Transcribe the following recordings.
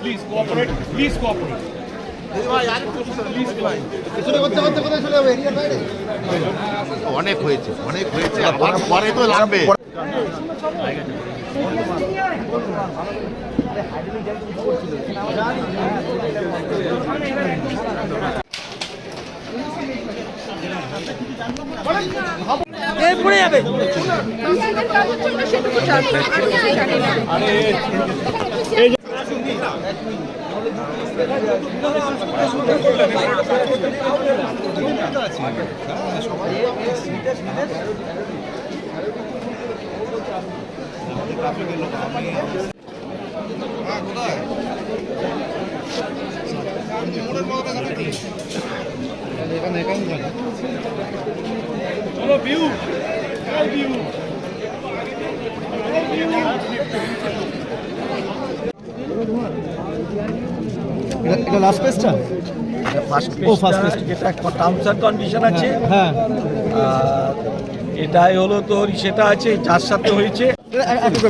Please cooperate. Please cooperate. অনেক হয়েছে অনেক হয়েছে আবার পরে তো লাগবে কিসের কাজ সেটুকু জানি আমি জানি না চলো view. Sky এটা লাস্ট পেজটা ও ফার্স্ট পেজ যেটা টার্মস অ্যান্ড কন্ডিশন আছে। হ্যাঁ এটাই হলো তোর সেটা আছে যার সাথে হয়েছে।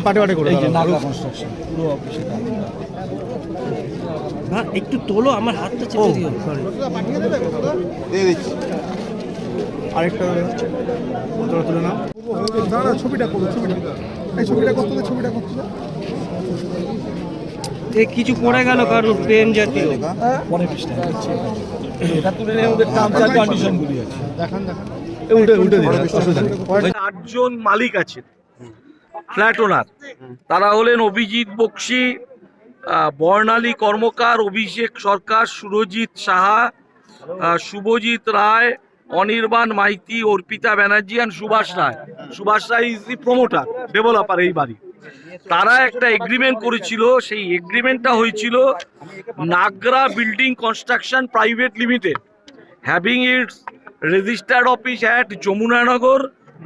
পাটে পাটে করে এই যে দাও। কনস্ট্রাকশন পুরো অফিসে না একটু তোলো আমার হাতটা চেপে দিও সরি দিয়ে দিচ্ছি। আরেকটা তোরা তুলে নাও। দাঁড়া ছবিটা করো ছবিটা। এই ছবিটা করতে ছবিটা করতে দে। এ কিছু পড়ে গেল কারণ পেন জাতীয়। আছে আটজন মালিক আছেন, ফ্ল্যাট ওনার। তারা হলেন Abhijit Bakshi Barnali Karmakar, Abhishek Sarkar, Surajit Saha Subhajit Roy, Anirban Maity, Arpita Banerjee and Subhash Roy. Subhash Roy is the promoter developer এই বাড়ি। তারা একটা এগ্রিমেন্ট করেছিল, সেই এগ্রিমেন্টটা হয়েছিল Nagra building construction private limited having its registered office at Yamunanagar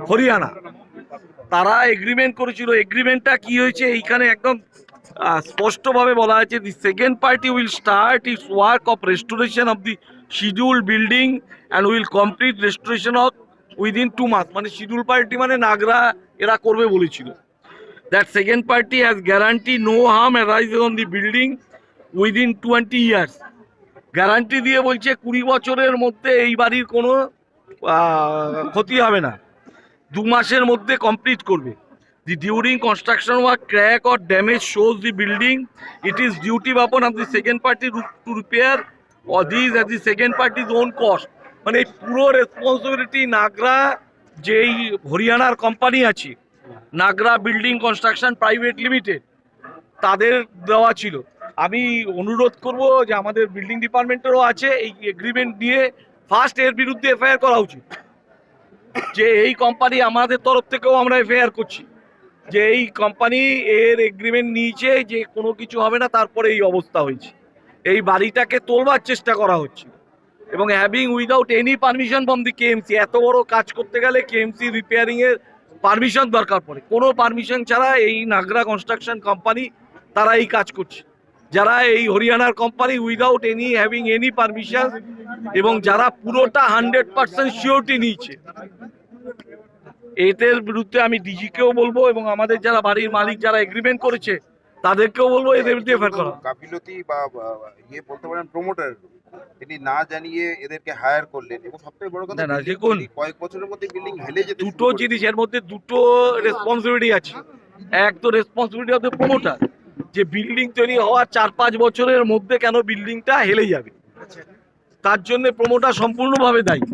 Haryana তারা agreement করেছিল এগ্রিমেন্টটা কি হয়েছে এইখানে একদম স্পষ্টভাবে বলা আছে the second party will start its work of restoration of the schedule building and will complete restoration of within two month মানে শিডিউল পার্টি মানে নাগরা এরা করবে বলেছিল। That second party has guarantee no harm arise on the building within twenty years guarantee দিয়ে বলছে কুড়ি বছরের মধ্যে এই বাড়ির কোনো ক্ষতি হবে না। দু মাসের মধ্যে কমপ্লিট করবে। The during construction work crack or damage shows the building it is duty upon of the second party to repair or this at the second party's own cost মানে এই পুরো রেসপন্সিবিলিটি নাগরা, যেই হরিয়ানার কোম্পানি আছে Nagra building construction private limited. তাদের দেওয়া ছিল। আমি অনুরোধ করব যে আমাদের বিল্ডিং ডিপার্টমেন্টেরও আছে এই এগ্রিমেন্ট নিয়ে ফার্স্ট এর বিরুদ্ধে এফআইআর করা উচিত। যে এই কোম্পানি আমাদের তরফ থেকেও আমরা এফআইআর করছি। যে এই কোম্পানি এর এগ্রিমেন্ট নিয়েছে যে কোনো কিছু হবে না, তারপরে এই অবস্থা হয়েছে। এই বাড়িটাকে তোলবার চেষ্টা করা হচ্ছে। এবং having without any permission from the KMC এত বড় কাজ করতে গেলে কেএমসি রিপেয়ারিং এর পারমিশন দরকার পড়ে। কোনো পারমিশন ছাড়া এই নাগরা কনস্ট্রাকশন কোম্পানি তারা এই কাজ করছে। যারা এই হরিয়ানার company without any having any permission এবং যারা পুরোটা হান্ড্রেড পার্সেন্ট সিওরিটি নিয়েছে। এদের বিরুদ্ধে আমি ডিজিকেও বলব এবং আমাদের যারা বাড়ির মালিক যারা এগ্রিমেন্ট করেছে তাদেরকেও বলব এদের বিরুদ্ধে এফআইআর করা। গাফিলতি বা ইয়ে বলতে পারেন প্রমোটার তিনি না জানিয়ে এদেরকে হায়ার করলেন এবং সবথেকে বড় কথা না, না, দেখুন। কয়েক বছরের মধ্যে বিল্ডিং হেলে যেতে দুটো জিনিস এর মধ্যে দুটো রেসপন্সিবিলিটি আছে। এক তো রেসপন্সিবিলিটি অফ দ্য প্রমোটার যে বিল্ডিং তৈরি হওয়ার চার পাঁচ বছরের মধ্যে কেন বিল্ডিংটা হেলে যাবে। তার জন্য প্রমোটার সম্পূর্ণভাবে দায়ী।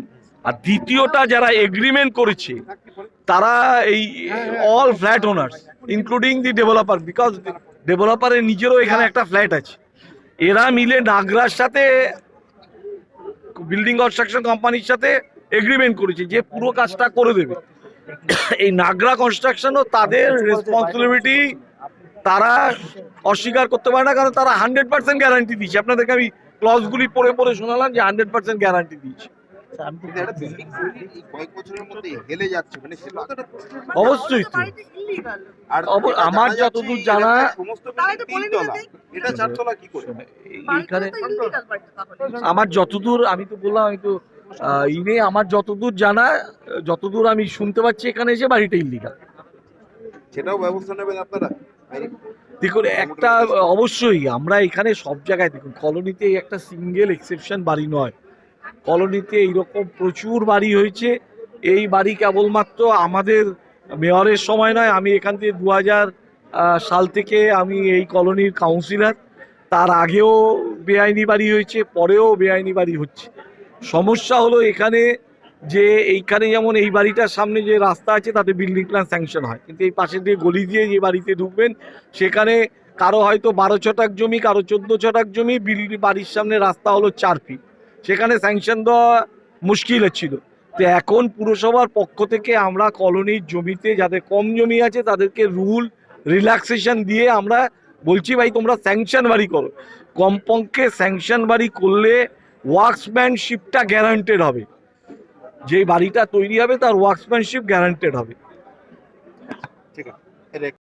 আর দ্বিতীয়টা যারা এগ্রিমেন্ট করেছে তারা এই all flat owners including the developer because ডেভেলপারের নিজেরও এখানে একটা ফ্ল্যাট আছে। এরা মিলে নাগরার সাথে বিল্ডিং কনস্ট্রাকশন কোম্পানির সাথে এগ্রিমেন্ট করেছে যে পুরো কাজটা করে দেবে। এই নাগরা কনস্ট্রাকশনও তাদের রেসপন্সিবিলিটি তারা অস্বীকার করতে পারে না কারণ তারা হান্ড্রেড পার্সেন্ট গ্যারান্টি দিয়েছে। আপনাদেরকে আমি ক্লজগুলি পড়ে পড়ে শোনালাম যে হান্ড্রেড পার্সেন্ট গ্যারান্টি দিয়েছে। কিন্তু একটা বিল্ডিং তৈরি এই কয়েক বছরের মধ্যে হেলে যাচ্ছে মানে প্রশ্ন। অবশ্যই তো আর আমার যতদূর জানা- এইখানে আমার যতদূর আমি তো বললাম আমি তো ইনে আমার যতদূর জানা যতদূর আমি শুনতে পাচ্ছি এখানে এসে বাড়িটা ইল্লিগাল সেটাও ব্যবস্থা নেবেন আপনারা। দেখুন একটা অবশ্যই আমরা এখানে সব জায়গায় দেখুন কলোনিতে একটা সিঙ্গেল এক্সেপশন বাড়ি নয়। কলোনিতে এইরকম প্রচুর বাড়ি হয়েছে। এই বাড়ি কেবলমাত্র আমাদের মেয়রের সময় নয়, আমি এখান থেকে দু হাজার সাল থেকে আমি এই কলোনির কাউন্সিলর তার আগেও বেআইনি বাড়ি হয়েছে, পরেও বেআইনি বাড়ি হচ্ছে। সমস্যা হলো এখানে যে এইখানে যেমন এই বাড়িটার সামনে যে রাস্তা আছে, তাতে বিল্ডিং প্ল্যান স্যাংশন হয়। কিন্তু এই পাশে দিয়ে গলি দিয়ে যে বাড়িতে ঢুকবেন, সেখানে কারও হয়তো বারো ছটাক জমি, কারও চোদ্দ ছটাক জমি বিল্ডিং বাড়ির সামনে রাস্তা হলো চার ফিট সেখানে স্যাংশন দেওয়া মুশকিল ছিল তো এখন পুরসভার পক্ষ থেকে আমরা কলোনির জমিতে যাদের কম জমি আছে, তাদেরকে রুল রিল্যাক্সেশন দিয়ে আমরা বলছি, ভাই, তোমরা স্যাংশন বাড়ি করো। কমপক্ষে স্যাংশন বাড়ি করলে ওয়ার্কসম্যানশিপটা গ্যারান্টেড হবে। যে বাড়িটা তৈরি হবে, তার ওয়ার্কসম্যানশিপ গ্যারান্টেড হবে। ঠিক আছে।